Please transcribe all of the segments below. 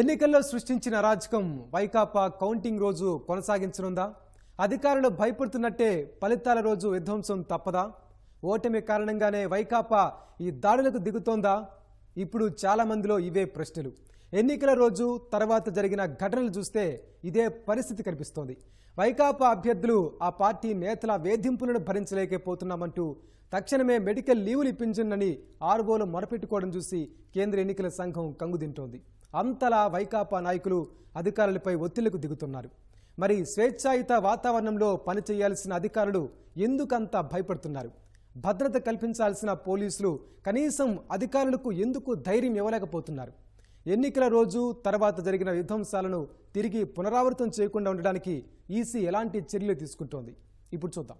ఎన్నికల్లో సృష్టించిన అరాచకం వైకాపా కౌంటింగ్ రోజు కొనసాగించనుందా? అధికారులు భయపడుతున్నట్టే ఫలితాల రోజు విధ్వంసం తప్పదా? ఓటమి కారణంగానే వైకాపా ఈ దాడులకు దిగుతోందా? ఇప్పుడు చాలా మందిలో ఇవే ప్రశ్నలు. ఎన్నికల రోజు తర్వాత జరిగిన ఘటనలు చూస్తే ఇదే పరిస్థితి కనిపిస్తోంది. వైకాపా అభ్యర్థులు ఆ పార్టీ నేతల వేధింపులను భరించలేకపోతున్నామంటూ తక్షణమే మెడికల్ లీవులు ఇప్పించనని ఆర్వోలు మొరపెట్టుకోవడం చూసి కేంద్ర ఎన్నికల సంఘం కంగుదింటోంది. అంతలా వైకాపా నాయకులు అధికారులపై ఒత్తిళ్ళకు దిగుతున్నారు. మరి స్వేచ్ఛాయుత వాతావరణంలో పనిచేయాల్సిన అధికారులు ఎందుకంత భయపడుతున్నారు? భద్రత కల్పించాల్సిన పోలీసులు కనీసం అధికారులకు ఎందుకు ధైర్యం ఇవ్వలేకపోతున్నారు? ఎన్నికల రోజు తర్వాత జరిగిన విధ్వంసాలను తిరిగి పునరావృతం చేయకుండా ఉండడానికి ఈసీ ఎలాంటి చర్యలు తీసుకుంటోంది? ఇప్పుడు చూద్దాం.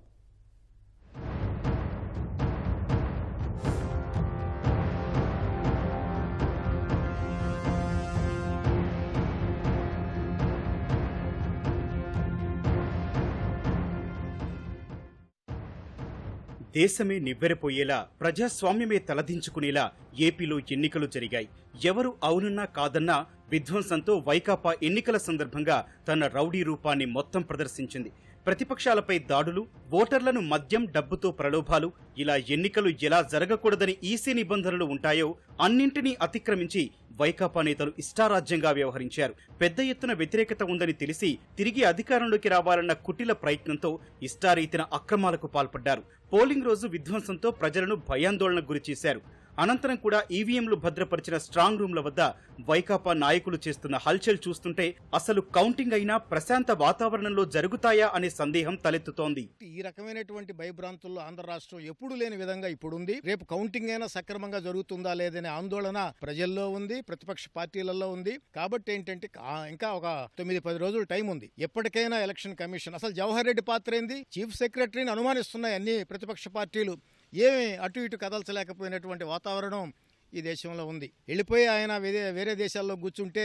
దేశమే నివ్వెరపోయేలా ప్రజాస్వామ్యమే తలదించుకునేలా ఏపీలో ఎన్నికలు జరిగాయి. ఎవరు అవునన్నా కాదన్నా విధ్వంసంతో వైకాపా ఎన్నికల సందర్భంగా తన రౌడీ రూపాన్ని మొత్తం ప్రదర్శించింది. ప్రతిపక్షాలపై దాడులు ఓటర్లను మద్యం డబ్బుతో ప్రలోభాలు ఇలా ఎన్నికలు ఎలా జరగకూడదని ఈసీ నిబంధనలు ఉంటాయో అన్నింటినీ అతిక్రమించి వైకాపా నేతలు ఇష్టారాజ్యంగా వ్యవహరించారు. పెద్ద ఎత్తున వ్యతిరేకత ఉందని తెలిసి తిరిగి అధికారంలోకి రావాలన్న కుటిల ప్రయత్నంతో ఇష్టారీతిన అక్రమాలకు పాల్పడ్డారు. పోలింగ్ రోజు విధ్వంసంతో ప్రజలను భయాందోళనకు గురిచేశారు. అనంతరం కూడా ఈవీఎంలు భద్రపరిచిన స్ట్రాంగ్ రూమ్ల వద్ద వైకాపా నాయకులు చేస్తున్న హల్చల్ చూస్తుంటే అసలు కౌంటింగ్ అయినా ప్రశాంత వాతావరణంలో జరుగుతాయా అనే సందేహం తలెత్తుతోంది. ఈ రకమైనటువంటి భయభ్రాంతుల్లో ఆంధ్ర రాష్ట్రం ఎప్పుడు లేని విధంగా ఇప్పుడు ఉంది రేపు కౌంటింగ్ అయినా సక్రమంగా జరుగుతుందా లేదనే ఆందోళన ప్రజల్లో ఉంది ప్రతిపక్ష పార్టీలలో ఉంది. కాబట్టి ఏంటంటే ఇంకా ఒక తొమ్మిది పది రోజులు టైం ఉంది. ఎప్పటికైనా ఎలక్షన్ కమిషన్. అసలు జవహర్ రెడ్డి పాత్ర ఏంది? చీఫ్ సెక్రటరీని అనుమానిస్తున్నాయి అన్ని ప్రతిపక్ష పార్టీలు. ఏమి అటు ఇటు కదల్చలేకపోయినటువంటి వాతావరణం ఈ దేశంలో ఉంది. వెళ్ళిపోయి ఆయన వేరే వేరే దేశాల్లో కూర్చుంటే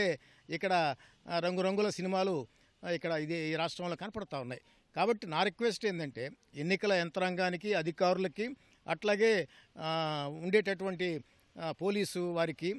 ఇక్కడ రంగురంగుల సినిమాలు ఇక్కడ ఇది ఈ రాష్ట్రంలో కనపడతా ఉన్నాయి. కాబట్టి నా రిక్వెస్ట్ ఏంటంటే ఎన్నికల యంత్రాంగానికి అధికారులకి అట్లాగే ఉండేటటువంటి పోలీసు వారికి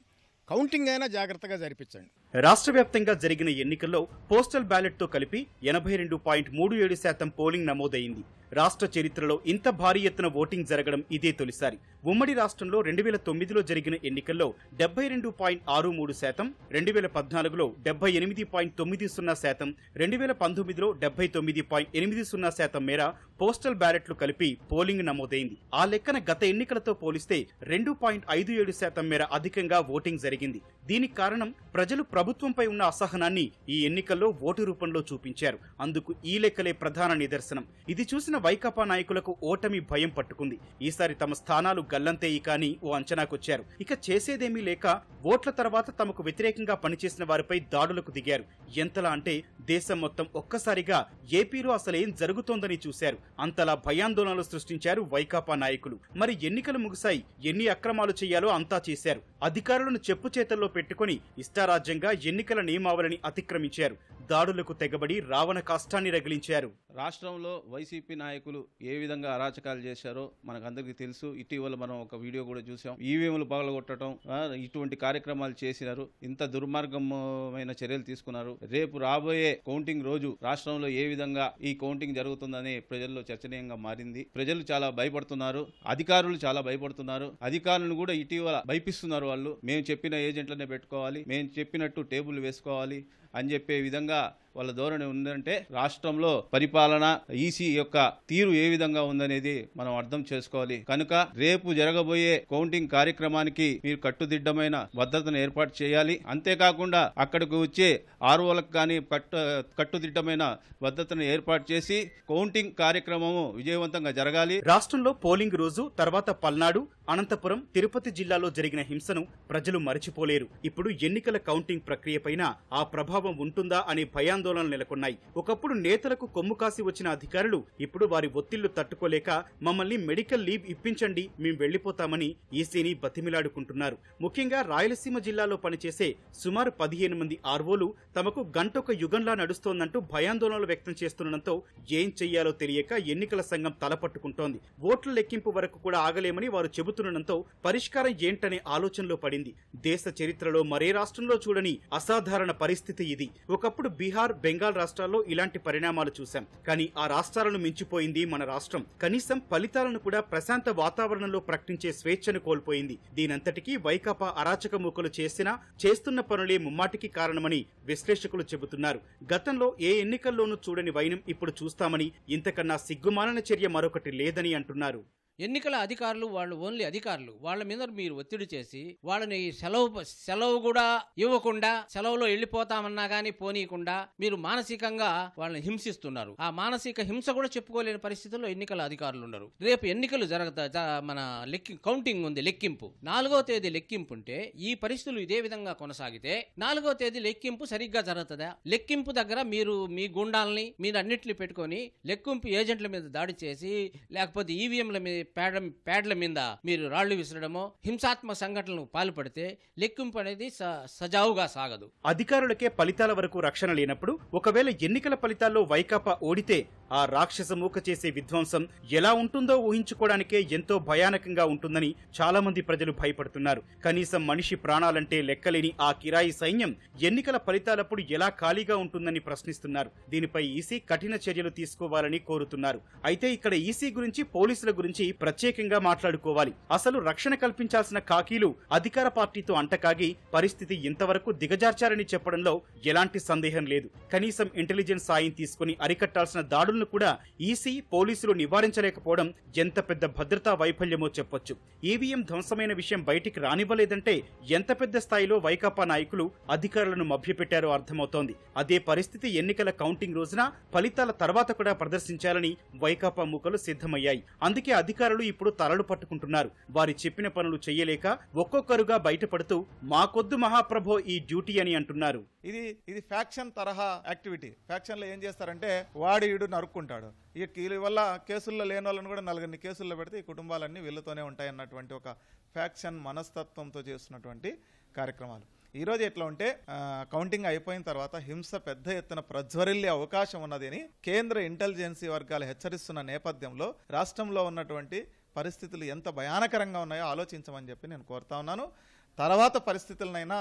కౌంటింగ్ అయినా జాగ్రత్తగా జరిపించండి. రాష్ట్ర వ్యాప్తంగా జరిగిన ఎన్నికల్లో పోస్టల్ బ్యాలెట్తో కలిపి ఎనభై రెండు పాయింట్ మూడు ఏడు శాతం పోలింగ్ నమోదైంది. రాష్ట్ర చరిత్రలో ఇంత భారీ ఎత్తున ఓటింగ్ జరగడం ఇదే తొలిసారి. ఉమ్మడి రాష్ట్రంలో రెండు వేల తొమ్మిదిలో జరిగిన ఎన్నికల్లో డెబ్బై రెండు పాయింట్ ఆరు మూడు శాతం రెండు వేల పద్నాలుగులో డెబ్బై ఎనిమిది పాయింట్ తొమ్మిది సున్నా శాతం రెండు వేల పంతొమ్మిదిలో డెబ్బై తొమ్మిది పాయింట్ ఎనిమిది సున్నా శాతం మేర పోస్టల్ బ్యాలెట్లు కలిపి పోలింగ్ నమోదైంది. ఆ లెక్కన గత ఎన్నికలతో పోలిస్తే రెండు పాయింట్ ఐదు ఏడు శాతం మేర అధికంగా ఓటింగ్ జరిగింది. దీనికి కారణం ప్రజలు ప్రభుత్వంపై ఉన్న అసహనాన్ని ఈ ఎన్నికల్లో ఓటు రూపంలో చూపించారు. అందుకు ఈ లెక్కలే ప్రధాన నిదర్శనం. ఇది చూసిన వైకాపా నాయకులకు ఓటమి భయం పట్టుకుంది. ఈసారి తమ స్థానాలు గల్లంతేయి కానీ ఓ అంచనాకొచ్చారు. ఇక చేసేదేమీ లేక ఓట్ల తర్వాత తమకు వ్యతిరేకంగా పనిచేసిన వారిపై దాడులకు దిగారు. ఎంతలా అంటే దేశం మొత్తం ఒక్కసారిగా ఏపీలో అసలేం జరుగుతోందని చూశారు. అంతలా భయాందోళనలు సృష్టించారు వైకాపా నాయకులు. మరి ఎన్నికలు ముగిశాయి. ఎన్ని అక్రమాలు చేయాలో అంతా చేశారు. అధికారులను చెప్పు చేతల్లో పెట్టుకుని ఇష్టారాజ్యంగా ఎన్నికల నియమావళిని అతిక్రమించారు. దాడులకు తెగబడి రావణ కష్టాన్ని రగిలించారు. రాష్ట్రంలో వైసీపీ నాయకులు ఏ విధంగా అరాచకాలు చేశారో మనకందరికీ తెలుసు. ఇటీవల మనం ఒక వీడియో కూడా చూసాం. ఈవీఎంలు పగలగొట్టడం ఇటువంటి కార్యక్రమాలు చేసినారు. ఇంత దుర్మార్గమైన చర్యలు తీసుకున్నారు. రేపు రాబోయే కౌంటింగ్ రోజు రాష్ట్రంలో ఏ విధంగా ఈ కౌంటింగ్ జరుగుతుందని ప్రజల్లో చర్చనీయంగా మారింది. ప్రజలు చాలా భయపడుతున్నారు. అధికారులు చాలా భయపడుతున్నారు. అధికారులను కూడా ఇటీవల భయపిస్తున్నారు వాళ్ళు. మేము చెప్పిన ఏజెంట్లనే పెట్టుకోవాలి. మేము చెప్పినట్టు టేబుల్ వేసుకోవాలి. అని చెప్పే విధంగా వాళ్ళ ధోరణి ఉందంటే రాష్ట్రంలో పరిపాలన ఈసీ యొక్క తీరు ఏ విధంగా ఉందనేది మనం అర్థం చేసుకోవాలి. కనుక రేపు జరగబోయే కౌంటింగ్ కార్యక్రమానికి మీరు కట్టుదిట్టమైన భద్రతను ఏర్పాటు చేయాలి. అంతేకాకుండా అక్కడికి వచ్చే ఆర్ఓలకు కానీ కట్టు కట్టుదిట్టమైన భద్రతను ఏర్పాటు చేసి కౌంటింగ్ కార్యక్రమము విజయవంతంగా జరగాలి. రాష్ట్రంలో పోలింగ్ రోజు తర్వాత పల్నాడు అనంతపురం తిరుపతి జిల్లాలో జరిగిన హింసను ప్రజలు మరచిపోలేరు. ఇప్పుడు ఎన్నికల కౌంటింగ్ ప్రక్రియపైన ఆ ప్రభావం ఉంటుందా అనే భయం భయాందోళనలు నెలకొన్నాయి. ఒకప్పుడు నేతలకు కొమ్ము కాసి వచ్చిన అధికారులు ఇప్పుడు వారి ఒత్తిళ్ళు తట్టుకోలేక మమ్మల్ని మెడికల్ లీవ్ ఇప్పించండి మేం వెళ్ళిపోతామని ఈసీని బతిమిలాడుకుంటున్నారు. ముఖ్యంగా రాయలసీమ జిల్లాలో పనిచేసే సుమారు పదిహేను మంది ఆర్వోలు తమకు గంటొక యుగంలా నడుస్తోందంటూ భయాందోళనలు వ్యక్తం చేస్తుండటంతో ఏం చెయ్యాలో తెలియక ఎన్నికల సంఘం తలపట్టుకుంటోంది. ఓట్ల లెక్కింపు వరకు కూడా ఆగలేమని వారు చెబుతుండటంతో పరిష్కారం ఏంటనే ఆలోచనలో పడింది. దేశ చరిత్రలో మరే రాష్ట్రంలో చూడని అసాధారణ పరిస్థితి ఇది. ఒకప్పుడు బీహార్ బెంగాల్ రాష్ట్రాల్లో ఇలాంటి పరిణామాలు చూశాం. కానీ ఆ రాష్ట్రాలను మించిపోయింది మన రాష్ట్రం. కనీసం ఫలితాలను కూడా ప్రశాంత వాతావరణంలో ప్రకటించే స్వేచ్ఛను కోల్పోయింది. దీనంతటికీ వైకాపా అరాచక మూకలు చేసినా చేస్తున్న పనులే ముమ్మాటికి కారణమని విశ్లేషకులు చెబుతున్నారు. గతంలో ఏ ఎన్నికల్లోనూ చూడని వైనం ఇప్పుడు చూస్తామని ఇంతకన్నా సిగ్గుమాలన చర్య మరొకటి లేదని అంటున్నారు. ఎన్నికల అధికారులు వాళ్ళు ఓన్లీ అధికారులు. వాళ్ళ మీద మీరు ఒత్తిడి చేసి వాళ్ళని సెలవు సెలవు కూడా ఇవ్వకుండా సెలవులో వెళ్ళిపోతామన్నా గానీ పోనీయకుండా మీరు మానసికంగా వాళ్ళని హింసిస్తున్నారు. ఆ మానసిక హింస కూడా చెప్పుకోలేని పరిస్థితుల్లో ఎన్నికల అధికారులు ఉన్నారు రేపు ఎన్నికలు జరగతా మన లెక్కి కౌంటింగ్ ఉంది లెక్కింపు. నాలుగో తేదీ లెక్కింపు ఉంటే ఈ పరిస్థితులు ఇదే విధంగా కొనసాగితే నాలుగో తేదీ లెక్కింపు సరిగ్గా జరుగుతుందా? లెక్కింపు దగ్గర మీరు మీ గుండాల్ని మీరు అన్నిట్లు పెట్టుకొని లెక్కింపు ఏజెంట్ల మీద దాడి చేసి లేకపోతే ఈవీఎంల మీద పేడ పేడ్ల మీద మీరు రాళ్ళు విసరడమో హింసాత్మక సంఘటనలకు పాల్పడితే లెక్కింపు అనేది స- సజావుగా సాగదు. అధికారులకే ఫలితాల వరకు రక్షణ లేనప్పుడు ఒకవేళ ఎన్నికల ఫలితాల్లో వైకాపా ఓడితే ఆ రాక్షస మూక చేసే విధ్వంసం ఎలా ఉంటుందో ఊహించుకోవడానికే ఎంతో భయానకంగా ఉంటుందని చాలా మంది ప్రజలు భయపడుతున్నారు. కనీసం మనిషి ప్రాణాలంటే లెక్కలేని ఆ కిరాయి సైన్యం ఎన్నికల ఫలితాలప్పుడు ఎలా ఖాళీగా ఉంటుందని ప్రశ్నిస్తున్నారు. దీనిపై ఈసీ కఠిన చర్యలు తీసుకోవాలని కోరుతున్నారు. అయితే ఇక్కడ ఈసీ గురించి పోలీసుల గురించి ప్రత్యేకంగా మాట్లాడుకోవాలి. అసలు రక్షణ కల్పించాల్సిన కాకీలు అధికార పార్టీతో అంటకాగి పరిస్థితి ఇంతవరకు దిగజార్చారని చెప్పడంలో ఎలాంటి సందేహం లేదు. కనీసం ఇంటెలిజెన్స్ సాయం తీసుకుని అరికట్టాల్సిన దాడులను కూడా ఈసీ పోలీసులు నివారించలేకపోవడం ఎంత పెద్ద భద్రతా వైఫల్యమో చెప్పొచ్చు. ఈవీఎం ధ్వంసమైన విషయం బయటికి రానివ్వలేదంటే ఎంత పెద్ద స్థాయిలో వైకాపా నాయకులు అధికారులను మభ్యపెట్టారో అర్థమవుతోంది. అదే పరిస్థితి ఎన్నికల కౌంటింగ్ రోజున ఫలితాల తర్వాత కూడా ప్రదర్శించాలని వైకాపా మూకలు సిద్ధమయ్యాయి. అందుకే అధికారులు ఇప్పుడు తలలు పట్టుకుంటున్నారు. వారి చెప్పిన పనులు చెయ్యలేక ఒక్కొక్కరుగా బయటపడుతూ మాకొద్దు మహాప్రభో ఈ డ్యూటీ అని అంటున్నారు. ఇది ఇది ఫ్యాక్షన్ తరహా యాక్టివిటీ. ఫ్యాక్షన్లో ఏం చేస్తారంటే వాడు ఈడు నరుక్కుంటాడు. ఈ వల్ల కేసుల్లో లేని వాళ్ళని కూడా నలుగురిని కేసుల్లో పెడితే ఈ కుటుంబాలన్నీ వీళ్ళతోనే ఉంటాయి అన్నటువంటి ఒక ఫ్యాక్షన్ మనస్తత్వంతో చేస్తున్నటువంటి కార్యక్రమాలు. ఈరోజు ఎట్లా ఉంటే కౌంటింగ్ అయిపోయిన తర్వాత హింస పెద్ద ఎత్తున ప్రజ్వరిల్లే అవకాశం ఉన్నదని కేంద్ర ఇంటెలిజెన్సీ వర్గాలు హెచ్చరిస్తున్న నేపథ్యంలో రాష్ట్రంలో ఉన్నటువంటి పరిస్థితులు ఎంత భయానకరంగా ఉన్నాయో ఆలోచించమని చెప్పి నేను కోరుతా ఉన్నాను. తర్వాత పరిస్థితులనైనా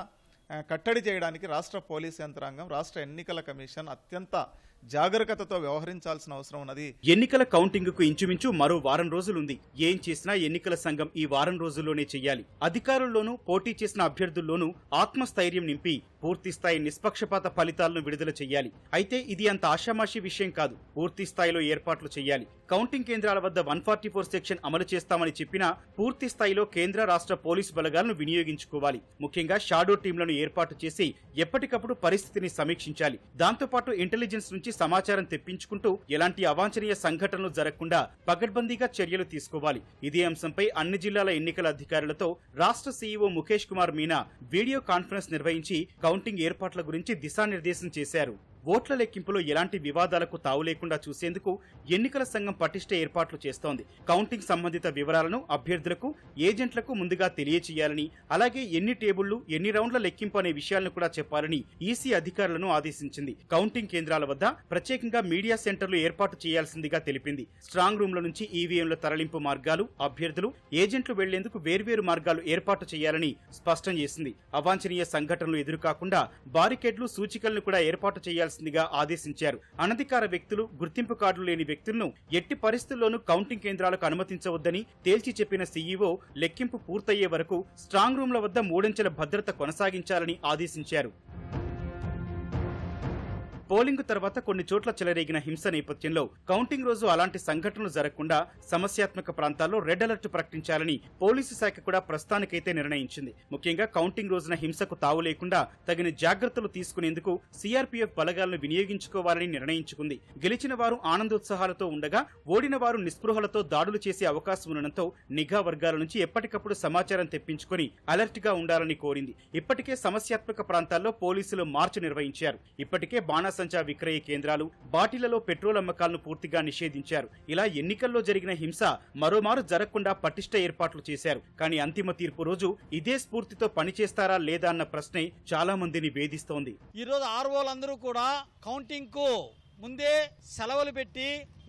కట్టడి చేయడానికి రాష్ట్ర పోలీస్ యంత్రాంగం రాష్ట్ర ఎన్నికల కమిషన్ అత్యంత జాగరూకతతో వ్యవహరించాల్సిన అవసరం ఉన్నది. ఎన్నికల కౌంటింగ్కు ఇంచుమించు మరో వారం రోజులుంది. ఏం చేసినా ఎన్నికల సంఘం ఈ వారం రోజుల్లోనే చెయ్యాలి. అధికారుల్లోనూ పోటీ చేసిన అభ్యర్థుల్లోనూ ఆత్మస్థైర్యం నింపి పూర్తి స్థాయి నిష్పక్షపాత ఫలితాలను విడుదల చెయ్యాలి. అయితే ఇది అంత ఆషామాషి విషయం కాదు. పూర్తి స్థాయిలో ఏర్పాట్లు చెయ్యాలి. కౌంటింగ్ కేంద్రాల వద్ద వన్ ఫార్టీ ఫోర్ సెక్షన్ అమలు చేస్తామని చెప్పినా పూర్తి స్థాయిలో కేంద్ర రాష్ట్ర పోలీసు బలగాలను వినియోగించుకోవాలి. ముఖ్యంగా షాడో టీంలను ఏర్పాటు చేసి ఎప్పటికప్పుడు పరిస్థితిని సమీక్షించాలి. దాంతోపాటు ఇంటెలిజెన్స్ నుంచి సమాచారం తెప్పించుకుంటూ ఎలాంటి అవాంఛనీయ సంఘటనలు జరగకుండా పగడ్బందీగా చర్యలు తీసుకోవాలి. ఇదే అంశంపై అన్ని జిల్లాల ఎన్నికల అధికారులతో రాష్ట్ర CEO Mukesh Kumar Meena video conference నిర్వహించి కౌంటింగ్ ఏర్పాట్ల గురించి దిశానిర్దేశం చేశారు. ఓట్ల లెక్కింపులో ఎలాంటి వివాదాలకు తావు లేకుండా చూసేందుకు ఎన్నికల సంఘం పటిష్ట ఏర్పాట్లు చేస్తోంది. కౌంటింగ్ సంబంధిత వివరాలను అభ్యర్థులకు ఏజెంట్లకు ముందుగా తెలియచేయాలని అలాగే ఎన్ని టేబుళ్ళు ఎన్ని రౌండ్ల లెక్కింపు అనే విషయాలను కూడా చెప్పాలని ఈసీ అధికారులను ఆదేశించింది. కౌంటింగ్ కేంద్రాల వద్ద ప్రత్యేకంగా మీడియా సెంటర్లు ఏర్పాటు చేయాల్సిందిగా తెలిపింది. స్ట్రాంగ్ రూమ్ల నుంచి ఈవీఎంల తరలింపు మార్గాలు అభ్యర్థులు ఏజెంట్లు వెళ్ళేందుకు వేర్వేరు మార్గాలు ఏర్పాటు చేయాలని స్పష్టం చేసింది. అవాంఛనీయ సంఘటనలు ఎదురుకాకుండా బారికేడ్లు సూచికలను కూడా ఏర్పాటు చేయాలి చేయాల్సిందిగా ఆదేశించారు. అనధికార వ్యక్తులు గుర్తింపు కార్డులు లేని వ్యక్తులను ఎట్టి పరిస్థితుల్లోనూ కౌంటింగ్ కేంద్రాలకు అనుమతించవద్దని తేల్చి చెప్పిన సీఈఓ లెక్కింపు పూర్తయ్యే వరకు స్ట్రాంగ్ రూమ్ల వద్ద మూడంచెల భద్రత కొనసాగించాలని ఆదేశించారు. పోలింగ్ తర్వాత కొన్ని చోట్ల చెలరేగిన హింస నేపథ్యంలో కౌంటింగ్ రోజు అలాంటి సంఘటనలు జరగకుండా సమస్యాత్మక ప్రాంతాల్లో రెడ్ అలర్ట్ ప్రకటించాలని పోలీసు శాఖ కూడా ప్రస్తుతానికైతే నిర్ణయించింది. ముఖ్యంగా కౌంటింగ్ రోజున హింసకు తావు లేకుండా తగిన జాగ్రత్తలు తీసుకునేందుకు సీఆర్పీఎఫ్ బలగాలను వినియోగించుకోవాలని నిర్ణయించుకుంది. గెలిచిన వారు ఆనందోత్సాహాలతో ఉండగా ఓడిన వారు నిస్పృహలతో దాడులు చేసే అవకాశం ఉండడంతో నిఘా వర్గాల నుంచి ఎప్పటికప్పుడు సమాచారం తెప్పించుకొని అలర్ట్గా ఉండాలని కోరింది. ఇప్పటికే సమస్యాత్మక ప్రాంతాల్లో పోలీసులు మార్చి నిర్వహించారు. ఇప్పటికే బాణాస బాణసంచా విక్రయ కేంద్రాలు బాటిళ్ళలో పెట్రోల్ అమ్మకాలను పూర్తిగా నిషేధించారు. ఇలా ఎన్నికల్లో జరిగిన హింస మరోమారు జరగకుండా పటిష్ట ఏర్పాట్లు చేశారు. కానీ అంతిమ తీర్పు రోజు ఇదే స్ఫూర్తితో పనిచేస్తారా లేదా అన్న ప్రశ్నే చాలా మందిని వేధిస్తోంది ఈరోజు ఆర్ఓలందరూ కూడా కౌంటింగ్కు ముందే సెలవులు పెట్టి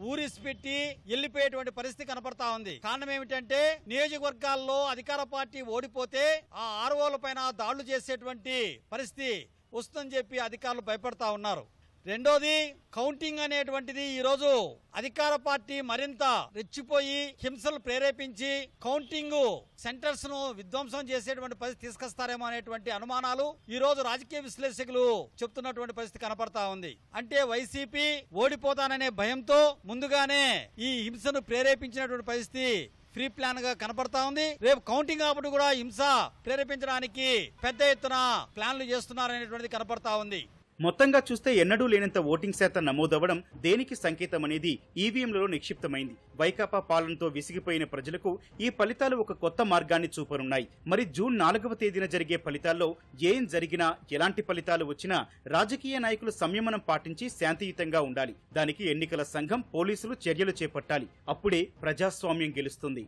ఊరిసి పెట్టి వెళ్ళిపోయేటువంటి పరిస్థితి కనపడతా ఉంది. కారణం ఏమిటంటే నియోజకవర్గాల్లో అధికార పార్టీ ఓడిపోతే ఆ ఆర్ఓల పైన దాడులు చేసేటువంటి పరిస్థితి వస్తుందని చెప్పి అధికారులు భయపడతా ఉన్నారు. రెండోది కౌంటింగ్ అనేటువంటిది ఈ రోజు అధికార పార్టీ మరింత రెచ్చిపోయి హింసలు ప్రేరేపించి కౌంటింగ్ సెంటర్స్ను విధ్వంసం చేసేటువంటి పరిస్థితి తీసుకొస్తారేమో అనేటువంటి అనుమానాలు ఈ రోజు రాజకీయ విశ్లేషకులు చెప్తున్నటువంటి పరిస్థితి కనపడతా ఉంది. అంటే వైసీపీ ఓడిపోతాననే భయంతో ముందుగానే ఈ హింసను ప్రేరేపించినటువంటి పరిస్థితి ఫ్రీ ప్లాన్గా కనపడతా ఉంది. రేపు కౌంటింగ్ కాబట్టి కూడా హింస ప్రేరేపించడానికి పెద్ద ఎత్తున ప్లాన్లు చేస్తున్నారనేటువంటిది కనపడతా ఉంది. మొత్తంగా చూస్తే ఎన్నడూ లేనంత ఓటింగ్ శాతం నమోదవ్వడం దేనికి సంకేతం అనేది ఈవీఎంలలో నిక్షిప్తమైంది. వైకాపా పాలనతో విసిగిపోయిన ప్రజలకు ఈ ఫలితాలు ఒక కొత్త మార్గాన్ని చూపనున్నాయి. మరి జూన్ నాలుగవ తేదీన జరిగే ఫలితాల్లో ఏం జరిగినా ఎలాంటి ఫలితాలు వచ్చినా రాజకీయ నాయకులు సంయమనం పాటించి శాంతియుతంగా ఉండాలి. దానికి ఎన్నికల సంఘం పోలీసులు చర్యలు చేపట్టాలి. అప్పుడే ప్రజాస్వామ్యం గెలుస్తుంది.